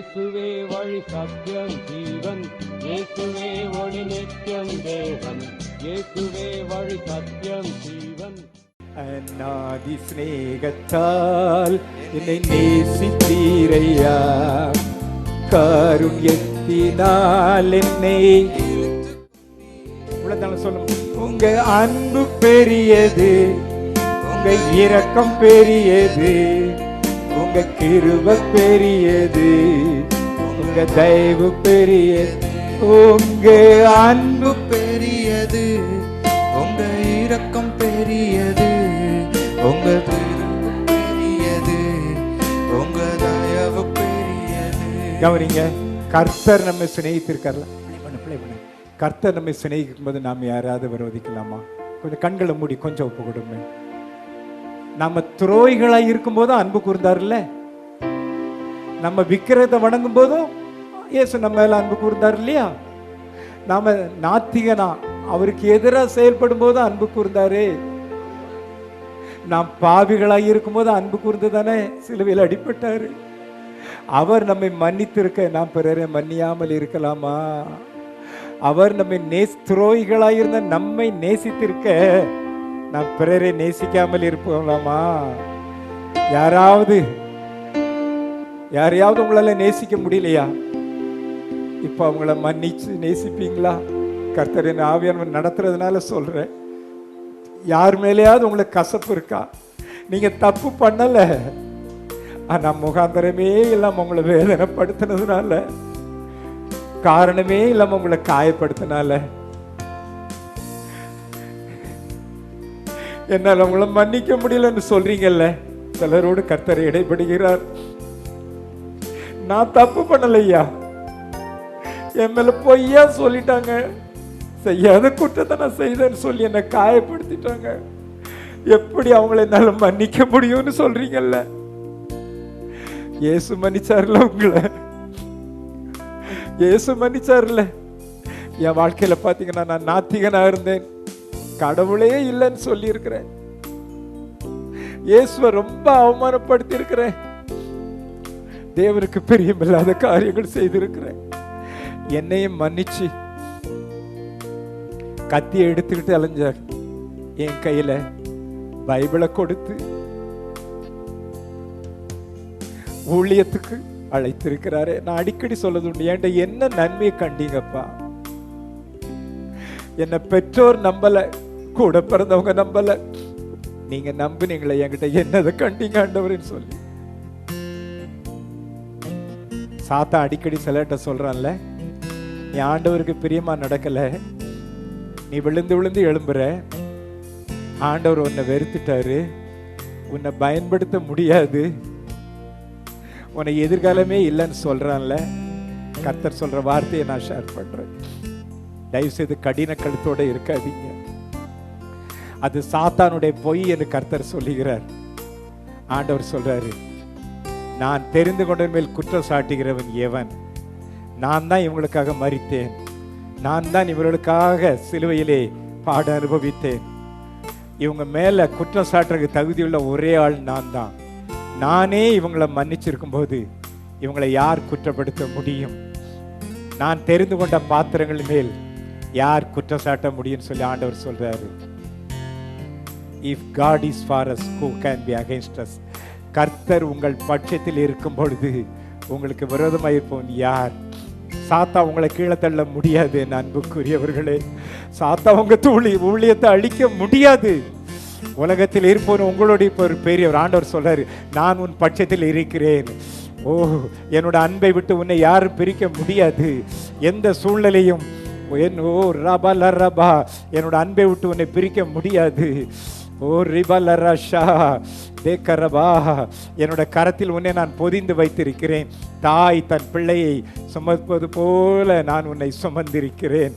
இயேசுவே வழி சத்தியம் ஜீவன். இயேசுவே ஒளி நித்தியம் தேவன். இயேசுவே வழி சத்தியம் ஜீவன். அநாதி சிநேகத்தால் என்னை நேசித்தீரையா? காருண்யத்தினால் என்னை இவ்வளவுதான் சொல்லும். உங்க அன்பு பெரியது உங்க இரக்கம் பெரியது. உங்க கிருப பெரியது உங்க தயவு பெரியது உங்க அன்பு பெரியது உங்க இரக்கம் பெரியது உங்க பெரியது உங்க தயவு பெரியது. கவனிங்க கர்த்தர் நம்மை சிநேகித்திருக்கார்ல. கர்த்தர் நம்மை சிநேகிக்கும் போது நாம் யாராவது விரோதிக்கலாமா? கொஞ்சம் கண்களை மூடி கொஞ்சம் ஒப்பு கொடுமே நம்ம துரோகிகளா இருக்கும்போதும் அன்பு கூர்ந்தார்ல நம்ம விக்கிரத்தை வணங்கும் போதும் இயேசு நம்ம மேல அன்பு கூர்ந்தார் இல்லையா நாம நாத்திகனா அவருக்கு எதிராக செயல்படும் போது அன்பு கூர்ந்தாரு. நாம் பாவிகளாக இருக்கும்போது அன்பு கூர்ந்து தானே சிலுவையில் அடிபட்டாரு. அவர் நம்மை மன்னித்திருக்க நாம் பிறரை மன்னியாமல் இருக்கலாமா? அவர் நம்மை நேஸ் துரோகிகளாக இருந்த நம்மை நேசித்திருக்க நாம் பிறரை நேசிக்காமல் இருப்போம்லாமா? யாராவது யாரையாவது உங்களால நேசிக்க முடியலையா? இப்போ அவங்கள மன்னிச்சு நேசிப்பீங்களா? கர்த்தரின் ஆவியானவர் நடத்துறதுனால சொல்றேன். யார் மேலேயாவது உங்களுக்கு கசப்பு இருக்கா? நீங்க தப்பு பண்ணல. ஆனா முகாந்தரமே இல்லாம உங்களை வேதனைப்படுத்தினதுனால காரணமே இல்லாம உங்களை காயப்படுத்தினால என்னால் அவங்கள மன்னிக்க முடியலன்னு சொல்றீங்கல்ல? சிலரோடு கர்த்தரை இடைப்படுகிறார் நான் தப்பு பண்ணலையா? என் மேல பொய்யா சொல்லிட்டாங்க. செய்யாத குற்றத்தை நான் செய்தேன்னு சொல்லி என்னை காயப்படுத்திட்டாங்க. எப்படி அவங்கள என்னால மன்னிக்க முடியும்னு சொல்றீங்கல்ல? இயேசு மன்னிச்சார்ல உங்களை? இயேசு மன்னிச்சார்ல? என் வாழ்க்கையில பாத்தீங்கன்னா நான் நாத்திகனா இருந்தேன். கடவுளே இல்லைன்னு சொல்லியிருக்கிறேன். இயேசுவை ரொம்ப அவமானப்படுத்தி இருக்கிறேன் தேவனுக்கு பிரியமில்லாத காரியங்கள் செய்திருக்கிறேன். என்னையும் மன்னிச்சு கத்தியை எடுத்துக்கிட்டு அலைஞ்சார். என் கையில பைபிளை கொடுத்து ஊழியத்துக்கு அழைத்திருக்கிறாரு. நான் அடிக்கடி சொல்லது உண்டு என்கிட்ட என்ன நன்மையை கண்டீங்கப்பா? என்னை பெற்றோர் நம்பல. கூட பிறந்தவங்க நம்பல. நீங்க நம்புனீங்களே என்கிட்ட என்னதை கண்டீங்க ஆண்டவர்னு சொல்லி. சாத்தா அடிக்கடி சிலர்கிட்ட சொல்றான்ல நீ ஆண்டவருக்கு பிரியமா நடக்கல. நீ விழுந்து விழுந்து எழும்புற. ஆண்டவர் உன்னை வெறுத்துட்டாரு. உன்னை பயன்படுத்த முடியாது. உன்னை எதிர்காலமே இல்லைன்னு சொல்றான்ல. கர்த்தர் சொல்ற வார்த்தையை நான் ஷேர் பண்றேன். தயவு செய்து கடின கழுத்தோட இருக்காதீங்க. அது சாத்தானுடைய பொய் என்று கர்த்தர் சொல்லுகிறார். ஆண்டவர் சொல்றாரு நான் தெரிந்து கொண்ட மேல் குற்றம் சாட்டுகிறவன் எவன்? நான் தான் இவங்களுக்காக மறித்தேன் நான் தான் இவர்களுக்காக சிலுவையிலே பாட அனுபவித்தேன். இவங்க மேல குற்றம் சாட்டுறதுக்கு தகுதியுள்ள ஒரே ஆள் நான் தான். நானே இவங்களை மன்னிச்சிருக்கும் போது இவங்களை யார் குற்றப்படுத்த முடியும்? நான் தெரிந்து கொண்ட பாத்திரங்கள் மேல் யார் குற்றம் சாட்ட முடியும்னு சொல்லி ஆண்டவர் சொல்றாரு. If God is for us who can be against us கர்த்தர் உங்கள் பட்சத்தில் இருக்கும் பொழுது உங்களுக்கு விரோதமாக இருப்பவன் யார்? சாத்தா உங்களை கீழே தள்ள முடியாது என் அன்புக்குரியவர்களே. சாத்தா உங்க தூளி ஊழியத்தை அழிக்க முடியாது. உலகத்தில் இருப்பவன் உங்களுடைய இப்போ ஒரு பெரிய ஆண்டவர் சொல்றாரு நான் உன் பட்சத்தில் இருக்கிறேன். ஓ என்னோட அன்பை விட்டு உன்னை யாரும் பிரிக்க முடியாது. எந்த சூழ்நிலையும் என் ஓ ரபா ல ரபா என்னோட அன்பை விட்டு உன்னை பிரிக்க முடியாது. ஓ ரிபா ரஷா தேக்கரபா என்னோட கரத்தில் உன்னை நான் பொதிந்து வைத்திருக்கிறேன். தாய் தன் பிள்ளையை சுமப்பது போல நான் உன்னை சுமந்திருக்கிறேன்.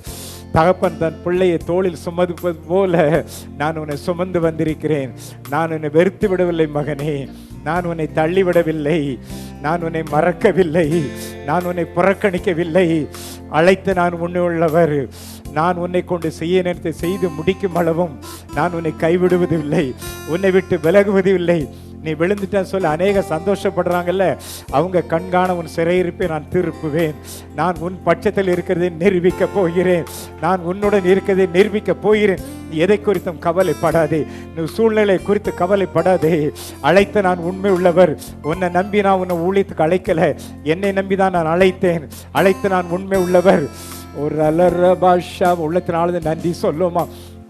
தகப்பன் தன் பிள்ளையை தோளில் சுமதுப்பது போல நான் உன்னை சுமந்து வந்திருக்கிறேன். நான் உன்னை வெறுத்து விடவில்லை மகனே. நான் உன்னை தள்ளிவிடவில்லை நான் உன்னை மறக்கவில்லை. நான் உன்னை புறக்கணிக்கவில்லை. அழைத்து நான் உன்னை உள்ளவர் நான் உன்னை கொண்டு செய்ய நினைத்து செய்து முடிக்கும் அளவும் நான் உன்னை கைவிடுவதில்லை. உன்னை விட்டு விலகுவது இல்லை நீ விழுந்துட்ட சொல்லி அநேக சந்தோஷப்படுறாங்கல்ல. அவங்க கண்காண உன் சிறையிருப்பை நான் திருப்புவேன். நான் உன் பட்சத்தில் இருக்கிறதை நிரூபிக்க போகிறேன். நான் உன்னுடன் இருக்கிறதை நிரூபிக்க போகிறேன். நீ எதை குறித்தும் கவலைப்படாதே. நீ சூழ்நிலை குறித்து கவலைப்படாதே. அழைத்த நான் உண்மை உள்ளவர். உன்னை நம்பி நான் உன்னை ஊழியத்துக்கு அழைக்கல. என்னை நம்பி தான் நான் அழைத்தேன். அழைத்து நான் உண்மை உள்ளவர். ஒரு அலற பாஷா உள்ளத்தினால நன்றி சொல்லுமா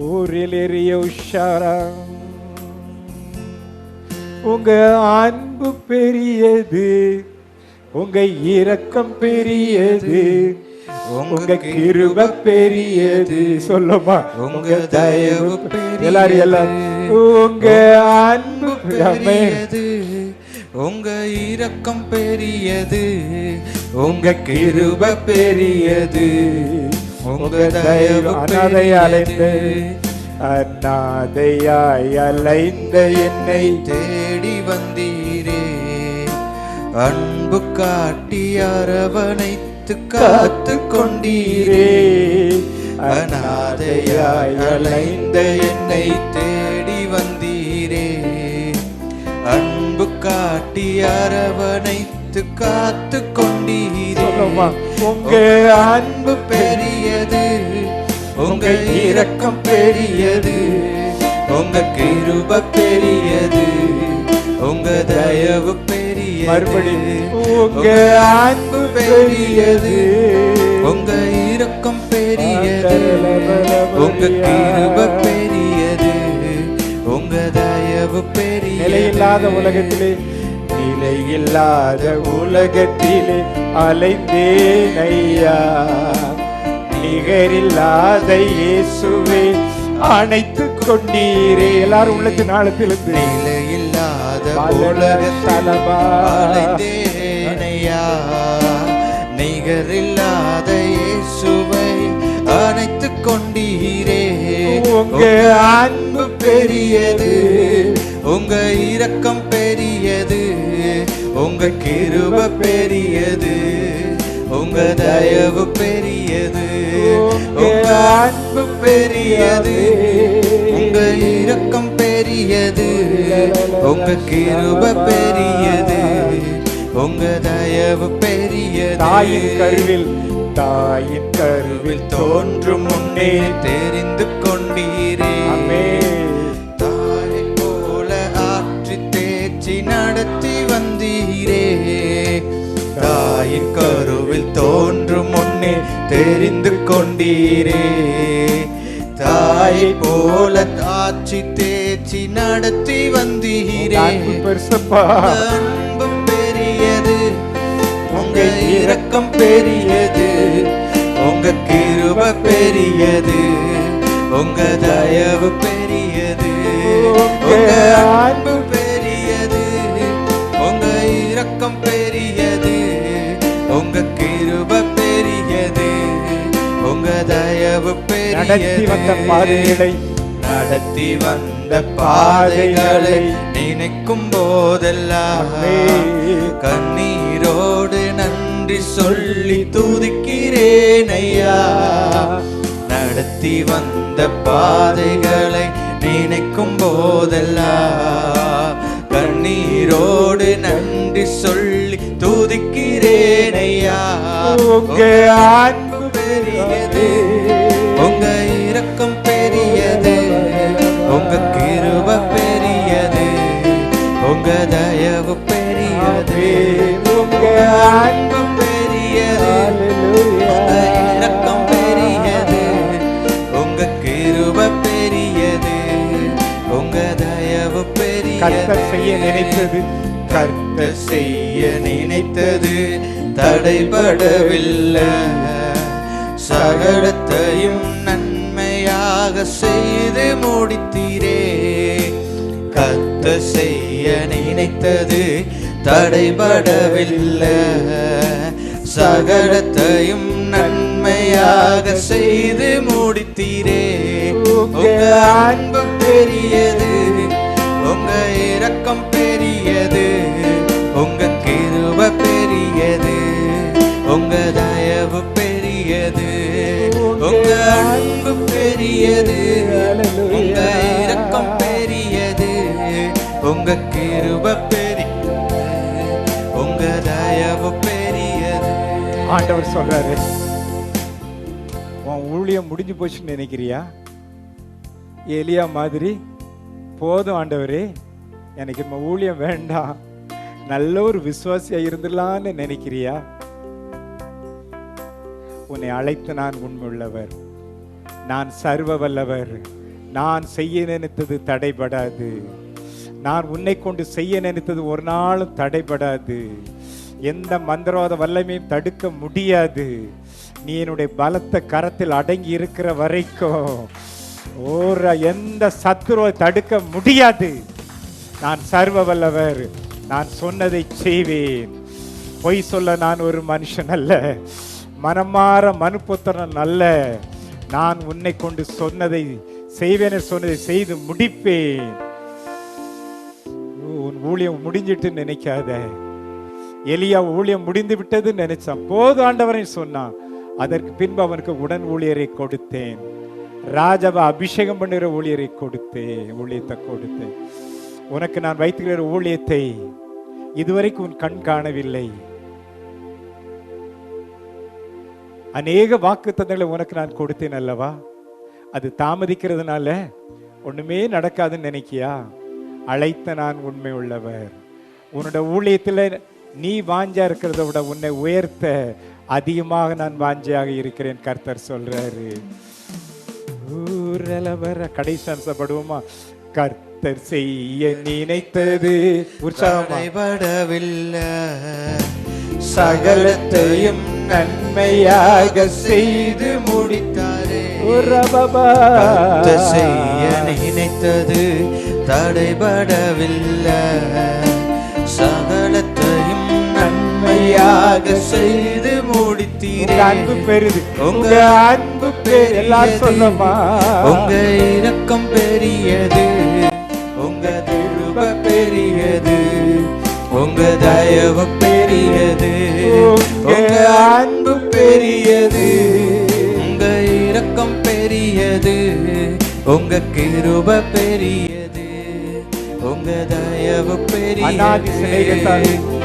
ஊரில் உஷாரா உங்க அன்பு பெரியது உங்க இரக்கம் பெரியது உங்க கிருப பெரியது சொல்லுமா உங்க தயவு. எல்லாரும் எல்லாரும் உங்க அன்பு. பெரியது உங்க இரக்கம் பெரியது உங்க கிருப பெரியது உங்க தயவு அனாதை அலைந்த அநாதையாய் அலைந்த என்னை தேடி வந்தீரே. அன்பு காட்டி அரவணைத்து காத்து கொண்டீரே. அநாதையாய் அலைந்த என்னை தேடி காட்டி அரவணைத்து காத்து கொண்டீரே. உங்க அன்பு பெரியது உங்க இரக்கம் பெரியது உங்க கிருப பெரியது உங்க தயவு மறுபடியும் உங்க அன்பு பெரியது உங்க இரக்கம் பெரியது உங்க கிருப பெரியது உங்க தயவு பெரியது. நிலையில்லாத உலகத்திலே நிலையில்லாத உலகத்திலே அலைந்தேன் ஐயா. நிகரில்லாத இயேசுவே அணைத்து கொண்டீரே. எல்லாரும் உள்ளத்து நாளத்திலிருந்து நிலையில்லாத வல்லன உலகத்தில் தலபா. அலைந்தேனையா நிகரில்லாத இயேசுவை அணைத்து கொண்டீரே. உங்க அன்பு பெரியது. உங்க இரக்கம் பெரியது உங்க கிருப பெரியது உங்க தயவு பெரியது உங்க அன்பு பெரியது உங்க இரக்கம் பெரியது உங்க கிருப பெரியது உங்க தயவு பெரியது. தாயின் கருவில் தாயின் கருவில் கருவில் தோன்றும் முன்னே தெரிந்து கொண்டீரே. தாயின் கருவில் தோன்றும் முன்னே தெரிந்து கொண்டீரே. தாயை போல தாச்சி தேய்ச்சி நடத்தி வந்தீரே. அன்பு பெரியது உங்க இரக்கம் பெரியது உங்க கிருப பெரியது உங்க தயவு பெரியது. உங்க அன்பு தயவு நடத்தி வந்த பாதைகளை. நடத்தி வந்த பாதைகளை நினைக்கும் போதெல்லாம். கண்ணீரோடு நன்றி சொல்லி துதிக்கிறேன் ஐயா. நடத்தி வந்த பாதைகளை நினைக்கும் போதெல்லாம் கண்ணீரோடு நன்றி சொல்லி துதிக்கிறேன் ஐயா. அன்பு பெரியது. தயவு பெரியது உங்க அன்பு பெரியது உங்க இரக்கம் பெரியது உங்க கிருப பெரியது உங்க தயவு பெரியது செய்ய நினைத்தது கர்த்தர் செய்ய நினைத்தது தடைபடவில்லை சகலத்தையும் நன்மையாக செய்து முடித்தீரே கத்த செய்ய நினைத்தது தடைபடவில்லை. சகலத்தையும் நன்மையாக செய்து முடித்தீரே. உங்க அன்பு பெரியது உங்க இரக்கம் பெரியது உங்க கிருப பெரியது உங்க தயவு பெரியது உங்க அன்பு பெரியது. ஆண்டவர் சொல்றாரு. உன் ஊழியம் முடிஞ்சு போச்சுன்னு நினைக்கிறியா? எலியா மாதிரி போதும் ஆண்டவரே எனக்கு நம்ம ஊழியம் வேண்டாம். நல்ல ஒரு விசுவாசியா இருந்துடலான்னு நினைக்கிறியா? உன்னை அழைத்து நான் உண்மையுள்ளவர். நான் சர்வ வல்லவர் நான் செய்ய நினைத்தது தடைபடாது. நான் உன்னை கொண்டு செய்ய நினைத்தது ஒரு நாளும் தடைபடாது. எந்த மந்திரவாத வல்லமையும் தடுக்க முடியாது. நீ என்னுடைய பலத்த கரத்தில் அடங்கி இருக்கிற வரைக்கும் ஓர எந்த சத்துருவை தடுக்க முடியாது. நான் சர்வ வல்லவர் நான் சொன்னதை செய்வேன். பொய் சொல்ல நான் ஒரு மனுஷன் அல்ல மனமாற மனுப்புத்திரன் அல்ல. நான் உன்னை கொண்டு சொன்னதை செய்வேன் சொன்னதை செய்து முடிப்பேன். உன் ஊழியம் முடிஞ்சிட்டு நினைக்காத. எலியா ஊழியம் முடிந்து விட்டது நினைச்சான். போது ஆண்டவரை சொன்னான் அதற்கு பின்பு அவனுக்கு உடன் ஊழியரை கொடுத்தேன். ராஜாவை அபிஷேகம் பண்ணுகிற ஊழியரை கொடுத்தேன் ஊழியத்தை கொடுத்தேன். உனக்கு நான் வைத்துக்கிற ஊழியத்தை இதுவரைக்கும் உன் கண் காணவில்லை. அநேக வாக்குத்தத்தங்களை உனக்கு நான் கொடுத்தேன் அல்லவா? அது தாமதிக்கிறதுனால ஒண்ணுமே நடக்காதுன்னு நினைக்கியா? அழைத்த நான் உண்மை உள்ளவர். உன்னோட ஊழியத்தில் நீ வாஞ்சா இருக்கிறத விட உன்னை உயர்த்த அதிகமாக நான் வாஞ்சியாக இருக்கிறேன் கர்த்தர் சொல்றாரு. ஊரலவர கடைசி அம்சப்படுவோமா கர்த்தர் செய்ய நினைத்தது உற்சாகமா? தடைபடவில்லை சகலத்தையும் நன்மையாக செய்து முடித்தாரே. செய்ய நினைத்தது தடைபடவில்லை. சகலத்தையும் நன்மையாக செய்து முடித்தீரே. அன்பு பெருது. உங்க அன்பு பெரு எல்லாரும் சொல்லமா உங்க இரக்கம் பெரியது. உங்க திருப பெரியது. உங்க தயவு பெரியது. உங்க அன்பு பெரியது. உங்க இரக்கம் பெரியது. உங்க கிருப பெரியது. உங்க தயவு பெரியது.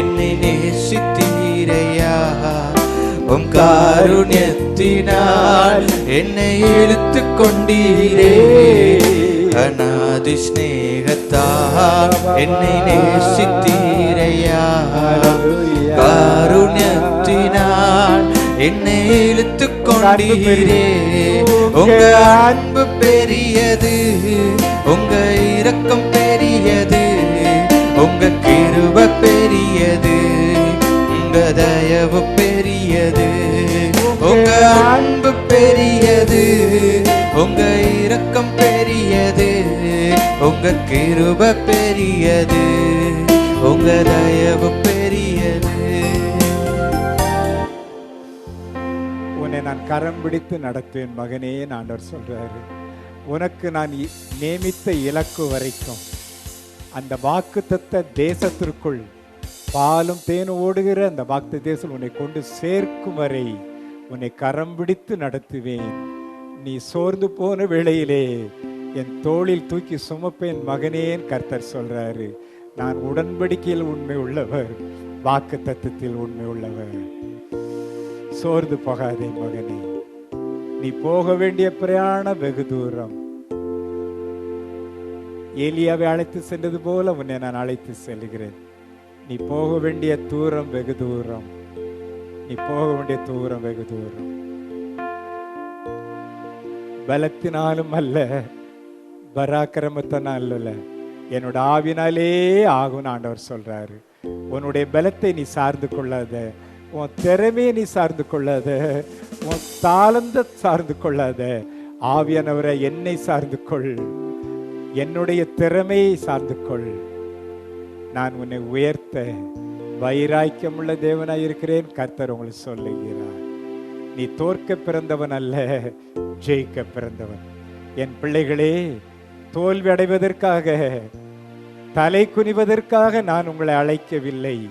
என்னை நேசித்தீரையா உம் காருண்யத்தினால் என்னை இழுத்து கொண்டீரே அநாதி சிநேகத்தால் என்னை நேசித்தீரையா காருண்யத்தினால் என்னை இழுத்து கொண்டீரே உங்க அன்பு பெரியது உங்க இரக்கம் பெரியது உங்க கிருப பெரியது உங்க தயவு பெரியது உங்க அன்பு பெரியது உங்க இரக்கம் பெரியது உங்க கிருப பெரியது உங்க தயவு பெரியது. உன்னை நான் கரம் பிடித்து நடத்துவேன் மகனே ஆண்டவர் சொல்றாரு. உனக்கு நான் நியமித்த இலக்கு வரைக்கும் அந்த வாக்கு தத்த தேசத்திற்குள் பாலும் தேனும் ஓடுகிற அந்த வாக்கு தேசம் உன்னை கொண்டு சேர்க்கும் வரை உன்னை கரம் பிடித்து நடத்துவேன். நீ சோர்ந்து போன வேளையிலே என் தோளில் தூக்கி சுமப்பேன் மகனேன் கர்த்தர் சொல்றாரு. நான் உடன்படிக்கையில் உண்மை உள்ளவர் வாக்கு தத்துவத்தில் உண்மை உள்ளவர். சோர்ந்து போகாதே மகனே. நீ போக வேண்டிய பிரயாணம் வெகு தூரம். ஏலியாவை அழைத்து சென்றது போல உன்னை நான் அழைத்து செல்கிறேன். நீ போக வேண்டிய தூரம் வெகு தூரம். நீ போக வேண்டிய தூரம் வெகு தூரம். பலத்தினாலும் அல்ல பராக்கிரமத்தினால் அல்ல என்னோட ஆவினாலே ஆகும்னு ஆண்டவர் சொல்றாரு. உன்னுடைய பலத்தை நீ சார்ந்து கொள்ளாத. உன் திறமையை நீ சார்ந்து கொள்ளாத. உன் தாளந்த சார்ந்து கொள்ளாத. ஆவியானவரை என்னை சார்ந்து கொள். என்னுடைய திறமையை சார்ந்து கொள் நான் உன்னை உயர்த்த வைராக்கியமுள்ள தேவனாய் இருக்கிறேன். கர்த்தர் உங்களுக்கு சொல்லுகிறார். நீ தோற்க பிறந்தவன் அல்ல ஜெயிக்க பிறந்தவன். என் பிள்ளைகளே தோல்வி அடைவதற்காக தலை குனிவதற்காக நான் உங்களை அழைக்கவில்லை.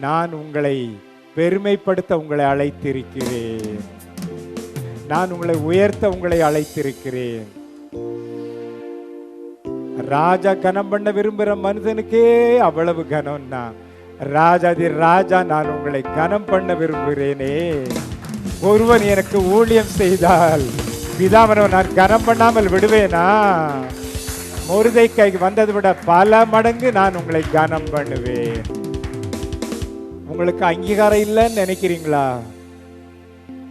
நான் உங்களை பெருமைப்படுத்த உங்களை அழைத்திருக்கிறேன். நான் உங்களை உயர்த்த உங்களை அழைத்திருக்கிறேன். ராஜா கனம் பண்ண விரும்புகிற மனுஷனுக்கே அவ்வளவு கனம்னா ராஜாதி ராஜா நான் உங்களை கனம் பண்ண விரும்புகிறேனே. ஒருவன் எனக்கு ஊழியம் செய்தால் பிதாமனவன் நான் கனம் பண்ணாமல் விடுவேனா? முருதைக்காய்க்கு வந்ததை விட பல மடங்கு நான் உங்களை கனம் பண்ணுவேன். உங்களுக்கு அங்கீகாரம் இல்லைன்னு நினைக்கிறீங்களா?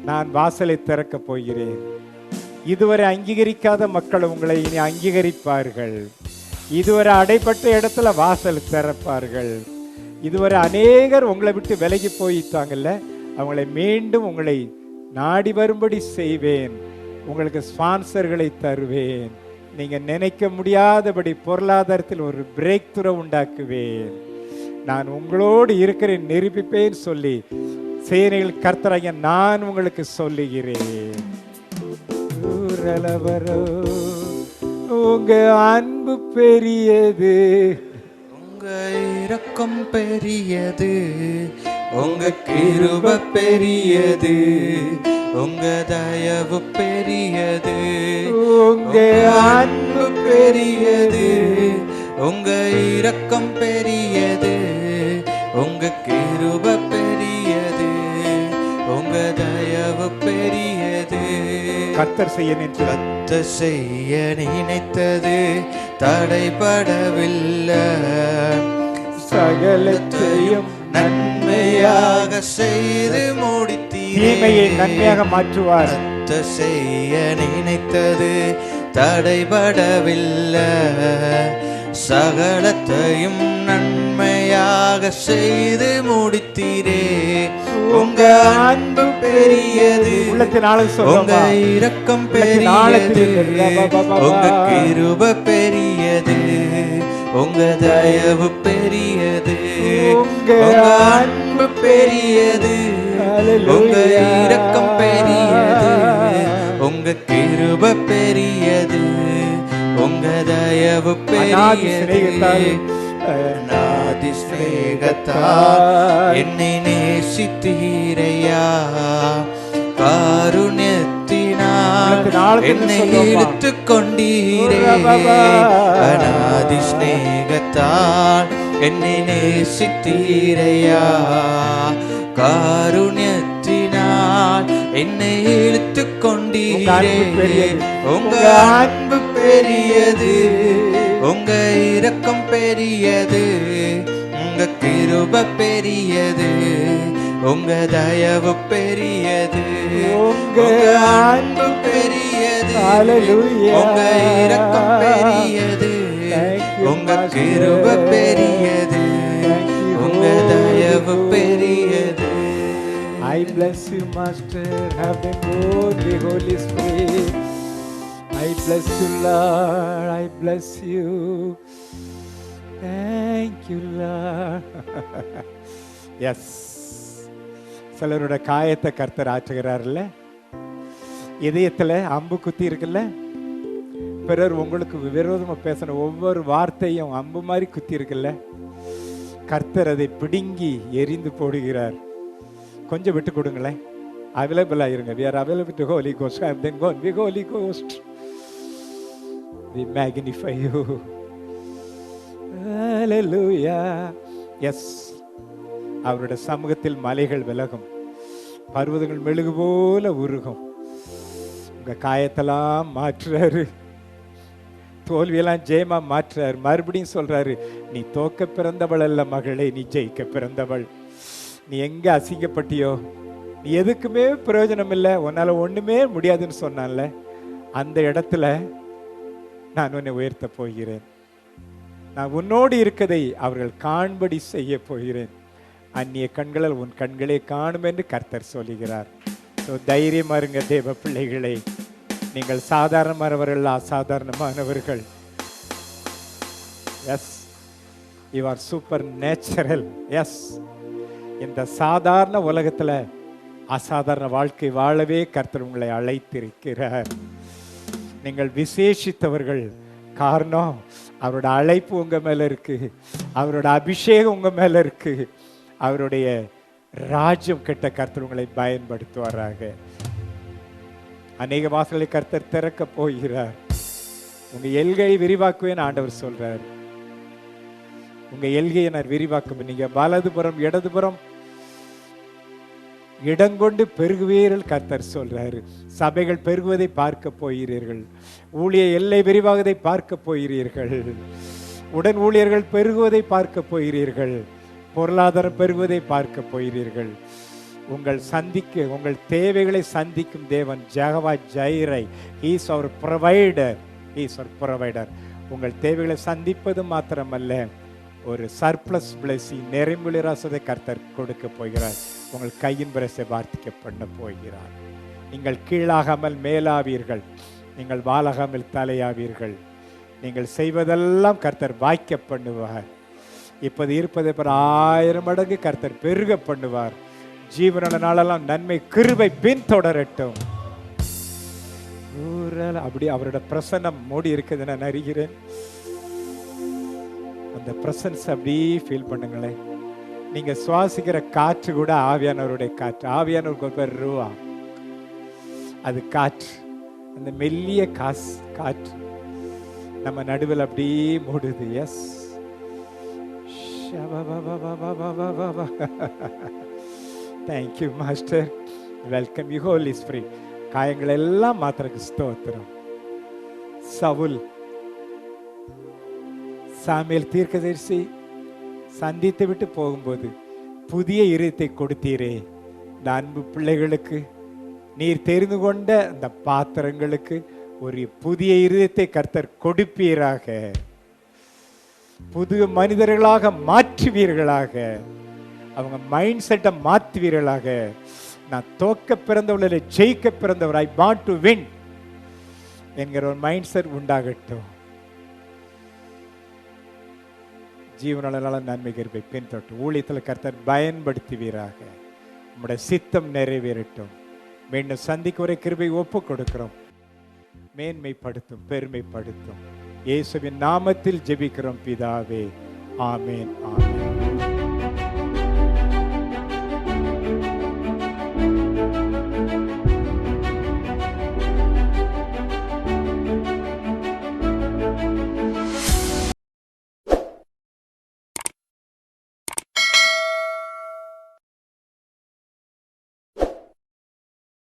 நான் வாசலை திறக்க போகிறேன். இதுவரை அங்கீகரிக்காத மக்கள் உங்களை இனி அங்கீகரிப்பார்கள். இதுவரை அடைப்பட்ட இடத்துல வாசல் திறப்பார்கள். இதுவரை அநேகர் உங்களை விட்டு விலகி போயிட்டாங்கல்ல. அவங்களை மீண்டும் உங்களை நாடி வரும்படி செய்வேன். உங்களுக்கு ஸ்பான்சர்களை தருவேன். நீங்கள் நினைக்க முடியாதபடி பொருளாதாரத்தில் ஒரு பிரேக் துறை உண்டாக்குவேன். நான் உங்களோடு இருக்கிறேன் நிரூபிப்பேன் சொல்லி சேனைகள் கர்த்தராகிய நான் உங்களுக்கு சொல்லுகிறேன். உங்க அன்பு பெரியது. உங்க இரக்கம் பெரியது. உங்க கிருப பெரியது. உங்க தயவு பெரியது. உங்க அன்பு பெரியது. உங்க இரக்கம் பெரியது. உங்க கிருப பெரியது உங்க தயவு பெரியது. கர்த்தர் செய்ய நின்று கத்த செய்ய நினைத்தது. தடைபடவில்லை. சகலத்தையும் நன்மையாக செய்து முடித்தீரே. தீமையை நன்மையாக மாற்றுவார். கத்த செய்ய நினைத்தது. தடைபடவில்லை. சகலத்தையும் நன்மையாக செய்து முடித்தீரே. உங்க அன்பு பெரியது. உங்க இரக்கம் பெரியது. உங்க கிருப பெரியது. உங்க தயவு பெரியது. உங்க அன்பு பெரியது. உங்க. இரக்கம் பெரியது. உங்க கிருப பெரியது. உங்க தயவு பெரியது. அநாதி சிநேகத்தால் என்னை நேசித்தீரையா? காருண்யத்தினால் என்னை? இழுத்து கொண்டீரே. அநாதி சிநேகத்தால் என்னை நேசித்தீரையா? காருண்யத்தினால் என்னை இழுத்து கொண்டீரே. உங்க அன்பு பெரியது. உங்க இரக்கம் பெரியது. உங்க கிருப பெரியது உங்க தயவு பெரியது உங்க அன்பு பெரியது. உங்க இரக்கம் பெரியது உங்க. கிருப பெரியது உங்க தயவு பெரியது I bless you, Master. Have them both the Holy Spirit. I bless you, Lord. I bless you. Thank you, yes சிலரோட காயத்தை கர்த்தர் ஆற்றுகிறார்ல இதயத்துல அம்பு குத்தி இருக்குல்ல? பிறர் உங்களுக்கு விரோதமா பேசின ஒவ்வொரு வார்த்தையும் அம்பு மாதிரி குத்தி இருக்குல்ல? கர்த்தர் அதை பிடுங்கி எரிந்து போடுகிறார். கொஞ்சம் விட்டு கொடுங்களேன். அவைலபிள் ஆயிருங்க we are available to holy ghost. And then gone we holy ghost we magnify you hallelujah. Yes அவருடைய சமூகத்தில் மலைகள் விலகும். பர்வதங்கள் மெழுகு போல உருகும். உங்க காயத்தெல்லாம் மாற்றுறாரு. தோல்வியெல்லாம் ஜெயமா மாற்றுறாரு. மறுபடியும் சொல்றாரு நீ தோக்க பிறந்தவள் அல்ல மகளே நீ ஜெயிக்க பிறந்தவள். நீ எங்க அசிங்கப்பட்டியோ? நீ எதுக்குமே பிரயோஜனம் இல்லை. உன்னால ஒண்ணுமே முடியாதுன்னு சொன்னான்ல. அந்த இடத்துல நான் உன்னை உயர்த்த போகிறேன். நான் உன்னோடு இருக்கதை அவர்கள் காண்படி செய்ய போகிறேன். அந்நிய கண்களால் உன் கண்களே காணும் என்று கர்த்தர் சொல்லுகிறார். ஸோ தைரியமாக இருங்க தேவ பிள்ளைகளை. நீங்கள் சாதாரணமானவர்கள் அசாதாரணமானவர்கள். Yes you are supernatural yes இந்த சாதாரண உலகத்துல அசாதாரண வாழ்க்கை வாழவே கர்த்தர் உங்களை அழைத்திருக்கிறார். நீங்கள் விசேஷித்தவர்கள். காரணம் அவரோட அழைப்பு உங்க மேல இருக்கு. அவரோட அபிஷேகம் உங்க மேல இருக்கு. அவருடைய ராஜ்யம் கெட்ட கர்த்தர் உங்களை பயன்படுத்துவாராக. அநேக வாசல்களை கர்த்தர் திறக்க போகிறார். உங்க எல்கையை விரிவாக்குவேன் ஆண்டவர் சொல்றார். உங்க எல்கையை நான் விரிவாக்குவேன். நீங்க வலதுபுறம் இடதுபுறம் இடங்கொண்டு பெருகுவீர்கள் கர்த்தர் சொல்றாரு. சபைகள் பெருகுவதை பார்க்க போகிறீர்கள். ஊழிய எல்லை விரிவாகதை பார்க்க போகிறீர்கள். உடன் ஊழியர்கள் பெருகுவதை பார்க்க போகிறீர்கள். பொருளாதாரம் பெருகுவதை பார்க்க போகிறீர்கள். உங்கள் சந்திக்க உங்கள் தேவைகளை சந்திக்கும் தேவன் ஜெகவா ஜைரை ஈஸ் அவர் ப்ரொவைடர் ஈஸ் அவர் ப்ரொவைடர் உங்கள் தேவைகளை சந்திப்பது மாத்திரமல்ல. ஒரு சர்ப்ளஸ் பிளஸி நிறைமுளிராசதை கர்த்தர் கொடுக்க போகிறார். உங்கள் கையின் பிரசை வார்த்திக்க பண்ண போகிறார். நீங்கள் கீழாகாமல் மேலாவீர்கள். நீங்கள் வாழாகாமல் தலையாவீர்கள். நீங்கள் செய்வதெல்லாம் கர்த்தர் வாய்க்க பண்ணுவார். இப்போது இருப்பதை பிற ஆயிரம் மடங்கு கர்த்தர் பெருக பண்ணுவார். ஜீவனோட நாளெல்லாம் நன்மை கிருபை பின்தொடரட்டும் ஊரல் அப்படி அவரோட பிரசன்னம் மூடி இருக்குது நான் அறிகிறேன். அந்த பிரசன்ஸ் அப்படியே ஃபீல் பண்ணுங்களேன். நீங்க சுவாசிக்கிற காற்று கூட ஆவியானவருடைய காற்று. ஆவியானவருக்கு பேர் ரூவா. அது காற்று. அந்த மெல்லிய காசு காற்று. நம்ம நடுவில் அப்படியே மூடுது. Yes thank you master welcome you holy spirit காயங்கள் எல்லாம் மாத்திரக்கு ஸ்தோத்திரம். சவுல் சாமியல் தீர்க்கதரிசி சந்தித்து விட்டு போகும்போது புதிய இருத்தை கொடுத்தீரே. இந்த அன்பு பிள்ளைகளுக்கு நீர் தெரிந்து கொண்ட அந்த பாத்திரங்களுக்கு ஒரு புதிய இருதயத்தை கர்த்தர் கொடுப்பீராக. புது மனிதர்களாக மாற்றுவீர்களாக. அவங்க மைண்ட் செட்டை மாற்றுவீர்களாக நான் தோக்க பிறந்தவர்களை ஜெயிக்க பிறந்தவர் ஐ வாண்ட் டு வின் என்கிற ஒரு மைண்ட் செட் உண்டாகட்டும். ஜீவனால நன்மை கருப்பை பின்தொட்டு. ஊழியத்தில் கர்த்தர் பயன்படுத்துவீராக. நம்முடைய சித்தம் நிறைவேறட்டும். மீண்டும் சந்திக்கு ஒரு கிருபை ஒப்பு கொடுக்கிறோம் மேன்மைப்படுத்தும் பெருமைப்படுத்தும். இயேசுவின் நாமத்தில் ஜெபிக்கிறோம் பிதாவே. ஆமேன் ஆமேன்.